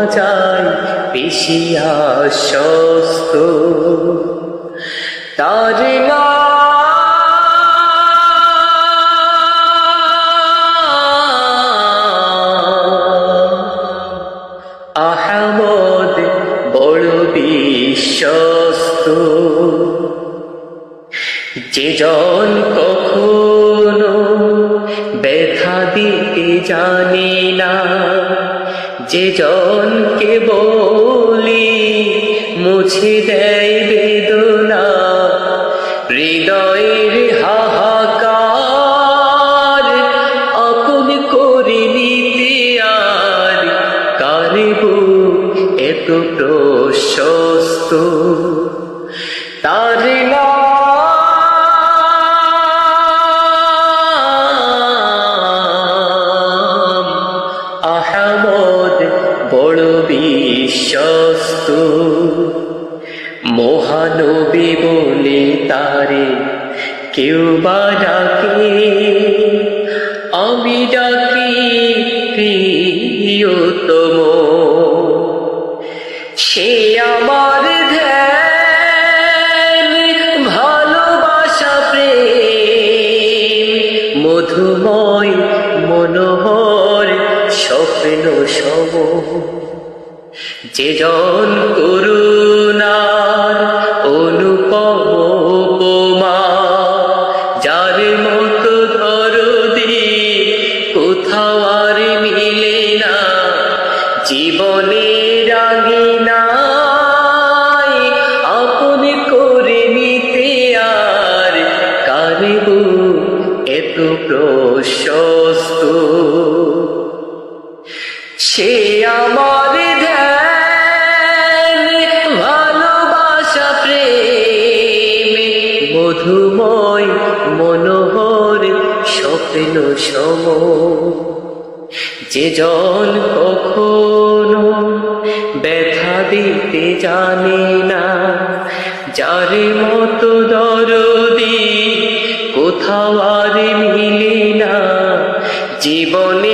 যায় বেশি আশ্বস্ত। তার আহমদ বড় বিশ্বস্ত। যে জন কখনো ব্যথা দিতে জানে না। যে জনকে বলি, মুছে দেয় বেদনা। হৃদয়ের হাহাকার আপন করে নিতে আর কারিবু এত প্রশস্ত। তার নাম বিশ্বস্ত। মহানবী বলে তারে কেউ বা ডাকে। আমি ডাকি প্রিয়তম। সে আমার ভালোবাসা, প্রেম, মধুময়, মনোহর, স্বপ্ন সম। যে জন করুণার অনুপম উপমা, যার মতো দরদি কোথাও আর মিলে না আপন করে নিতে আর সে আমার মধুময় মনোহর স্বপ্ন সম। যে জল কখনো ব্যথা দিতে জানে না, যার মতো দরদি কোথাও আর মিলে না। জীবনে